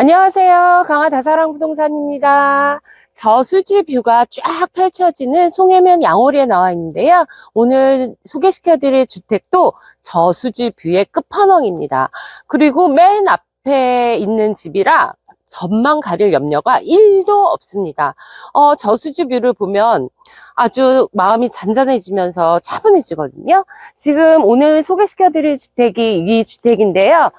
안녕하세요. 강화 다사랑 부동산입니다. 저수지 뷰가 쫙 펼쳐지는 송해면 양오리에 나와 있는데요. 오늘 소개시켜드릴 주택도 저수지 뷰의 끝판왕입니다. 그리고 맨 앞에 있는 집이라 전망 가릴 염려가 1도 없습니다. 어, 저수지 뷰를 보면 아주 마음이 잔잔해지면서 차분해지거든요. 지금 오늘 소개시켜드릴 주택이 이 주택인데요.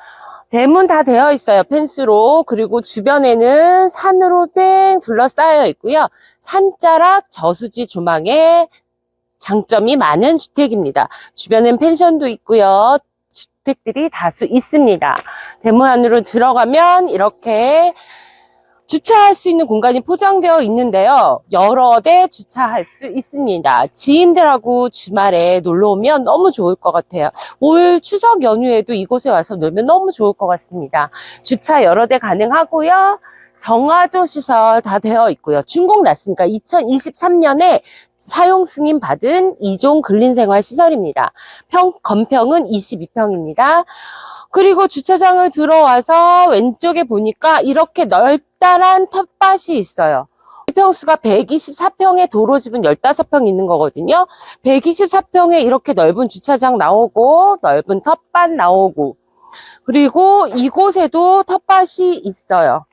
대문 다 되어 있어요. 펜스로. 그리고 주변에는 산으로 뺑 둘러싸여 있고요. 산자락 저수지 조망에 장점이 많은 주택입니다. 주변엔 펜션도 있고요. 주택들이 다수 있습니다. 대문 안으로 들어가면 이렇게 주차할 수 있는 공간이 포장되어 있는데요. 여러 대 주차할 수 있습니다. 지인들하고 주말에 놀러 오면 너무 좋을 것 같아요. 올 추석 연휴에도 이곳에 와서 놀면 너무 좋을 것 같습니다. 주차 여러 대 가능하고요. 정화조 시설 다 되어 있고요. 준공 났으니까 2023년에 사용 승인 받은 이종 근린생활 시설입니다. 평, 건평은 22평입니다. 그리고 주차장을 들어와서 왼쪽에 보니까 이렇게 넓다란 텃밭이 있어요. 평수가 124평의 도로집은 15평 있는 거거든요. 124평에 이렇게 넓은 주차장 나오고 넓은 텃밭 나오고 그리고 이곳에도 텃밭이 있어요.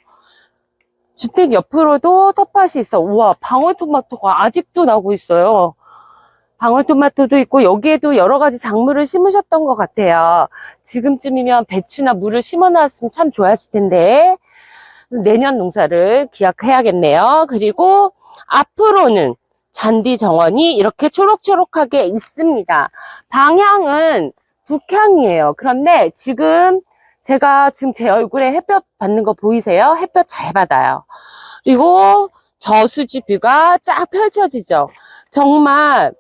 주택 옆으로도 텃밭이 있어. 우와, 방울토마토가 아직도 나고 있어요. 방울토마토도 있고 여기에도 여러 가지 작물을 심으셨던 것 같아요. 지금쯤이면 배추나 물을 심어놨으면 참 좋았을 텐데 내년 농사를 기약해야겠네요. 그리고 앞으로는 잔디 정원이 이렇게 초록초록하게 있습니다. 방향은 북향이에요. 그런데 지금 제가 지금 제 얼굴에 햇볕 받는 거 보이세요? 햇볕 잘 받아요. 그리고 저수지 뷰가 쫙 펼쳐지죠. 정말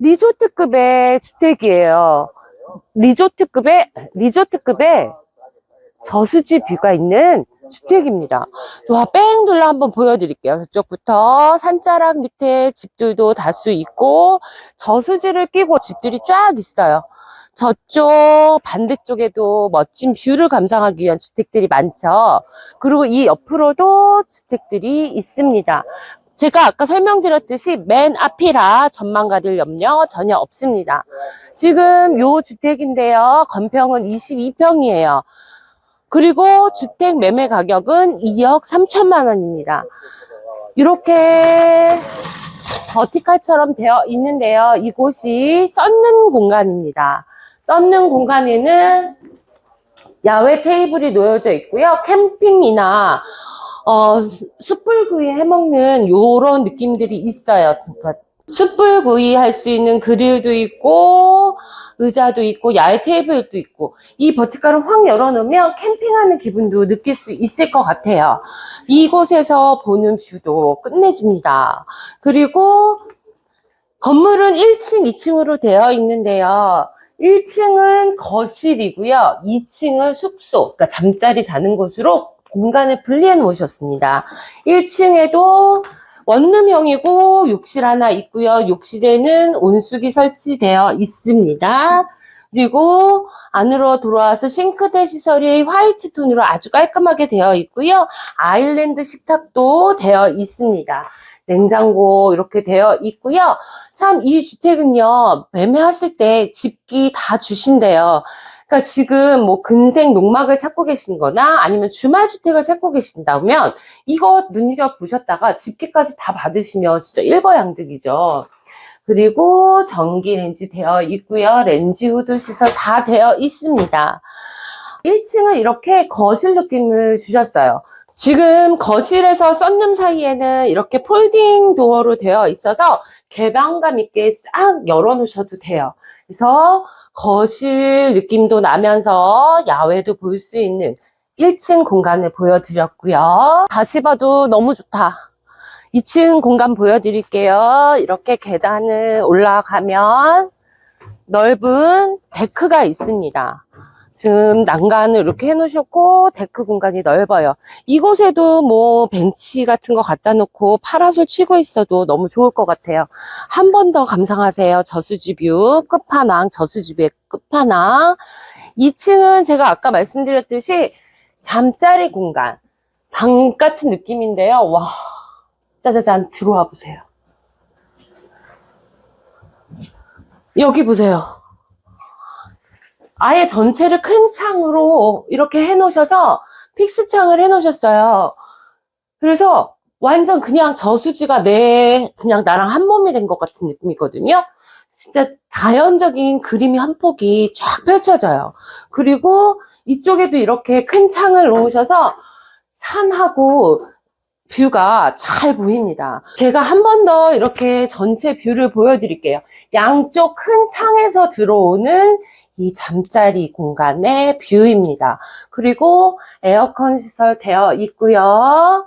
리조트급의 주택이에요. 리조트급의, 리조트급의 저수지 뷰가 있는 주택입니다. 와, 뺑 둘러 한번 보여드릴게요. 저쪽부터 산자락 밑에 집들도 다수 있고, 저수지를 끼고 집들이 쫙 있어요. 저쪽 반대쪽에도 멋진 뷰를 감상하기 위한 주택들이 많죠. 그리고 이 옆으로도 주택들이 있습니다. 제가 아까 설명드렸듯이 맨 앞이라 전망 가릴 염려 전혀 없습니다. 지금 요 주택인데요. 건평은 22평이에요. 그리고 주택 매매 가격은 2억 3천만 원입니다. 이렇게 버티칼처럼 되어 있는데요. 이곳이 썬는 공간입니다. 썬는 공간에는 야외 테이블이 놓여져 있고요. 캠핑이나 어, 숯불구이 해먹는 요런 느낌들이 있어요. 그러니까 숯불구이 할 수 있는 그릴도 있고, 의자도 있고, 야외 테이블도 있고, 이 버티칼을 확 열어놓으면 캠핑하는 기분도 느낄 수 있을 것 같아요. 이곳에서 보는 뷰도 끝내줍니다. 그리고 건물은 1층, 2층으로 되어 있는데요. 1층은 거실이고요. 2층은 숙소, 그러니까 잠자리 자는 곳으로 공간을 분리해 놓으셨습니다. 1층에도 원룸형이고 욕실 하나 있고요. 욕실에는 온수기 설치되어 있습니다. 그리고 안으로 돌아와서 싱크대 시설이 화이트 톤으로 아주 깔끔하게 되어 있고요. 아일랜드 식탁도 되어 있습니다. 냉장고 이렇게 되어 있고요. 참 이 주택은요. 매매하실 때 집기 다 주신대요. 그러니까 지금 뭐 근생 농막을 찾고 계신 거나 아니면 주말 주택을 찾고 계신다면 이거 눈여겨보셨다가 집기까지 다 받으시면 진짜 일거양득이죠. 그리고 전기 렌지 되어 있고요. 렌지 후드 시설 다 되어 있습니다. 1층은 이렇게 거실 느낌을 주셨어요. 지금 거실에서 썬룸 사이에는 이렇게 폴딩 도어로 되어 있어서 개방감 있게 싹 열어놓으셔도 돼요. 그래서 거실 느낌도 나면서 야외도 볼 수 있는 1층 공간을 보여드렸고요. 다시 봐도 너무 좋다. 2층 공간 보여드릴게요. 이렇게 계단을 올라가면 넓은 데크가 있습니다. 지금 난간을 이렇게 해놓으셨고 데크 공간이 넓어요. 이곳에도 뭐 벤치 같은 거 갖다 놓고 파라솔 치고 있어도 너무 좋을 것 같아요. 한 번 더 감상하세요. 저수지뷰 끝판왕, 저수지뷰의 끝판왕. 2층은 제가 아까 말씀드렸듯이 잠자리 공간. 방 같은 느낌인데요. 와, 짜자잔, 들어와 보세요. 여기 보세요. 아예 전체를 큰 창으로 이렇게 해놓으셔서 픽스 창을 해놓으셨어요. 그래서 완전 그냥 저수지가 내, 그냥 나랑 한 몸이 된 것 같은 느낌이거든요. 진짜 자연적인 그림이 한 폭이 쫙 펼쳐져요. 그리고 이쪽에도 이렇게 큰 창을 놓으셔서 산하고 뷰가 잘 보입니다. 제가 한 번 더 이렇게 전체 뷰를 보여드릴게요. 양쪽 큰 창에서 들어오는 이 잠자리 공간의 뷰입니다. 그리고 에어컨 시설 되어 있고요.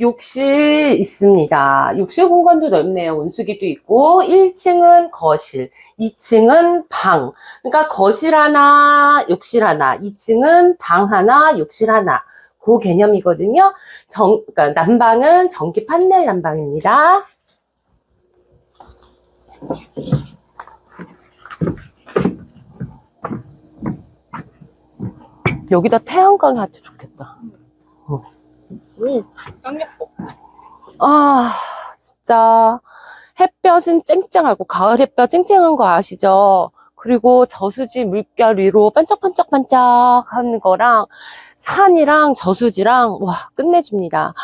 욕실 있습니다. 욕실 공간도 넓네요. 온수기도 있고 1층은 거실, 2층은 방. 그러니까 거실 하나, 욕실 하나, 2층은 방 하나, 욕실 하나. 그 개념이거든요. 정, 그러니까 난방은 전기 판넬 난방입니다. 여기다 태양광이 하도 좋겠다. 오, 짱 예뻐. 아, 진짜 햇볕은 쨍쨍하고 가을 햇볕 쨍쨍한 거 아시죠? 그리고 저수지 물결 위로 반짝반짝반짝 하는 거랑 산이랑 저수지랑 와 끝내줍니다.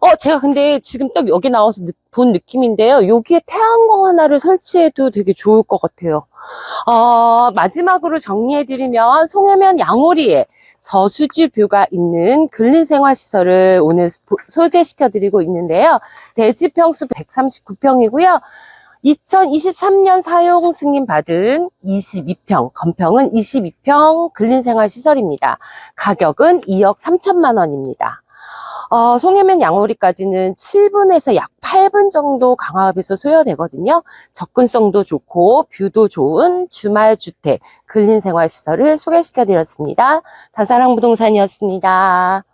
어 제가 근데 지금 딱 여기 나와서 느- 본 느낌인데요. 여기에 태양광 하나를 설치해도 되게 좋을 것 같아요. 어, 마지막으로 정리해드리면 송해면 양오리에 저수지 뷰가 있는 근린생활시설을 오늘 보- 소개시켜 드리고 있는데요. 대지평수 139평이고요. 2023년 사용 승인 받은 22평, 건평은 22평 근린생활시설입니다. 가격은 2억 3천만 원입니다. 어, 송해면 양오리까지는 7분에서 약 8분 정도 강화합에서 소요되거든요. 접근성도 좋고 뷰도 좋은 주말 주택 근린생활시설을 소개시켜드렸습니다. 다사랑 부동산이었습니다.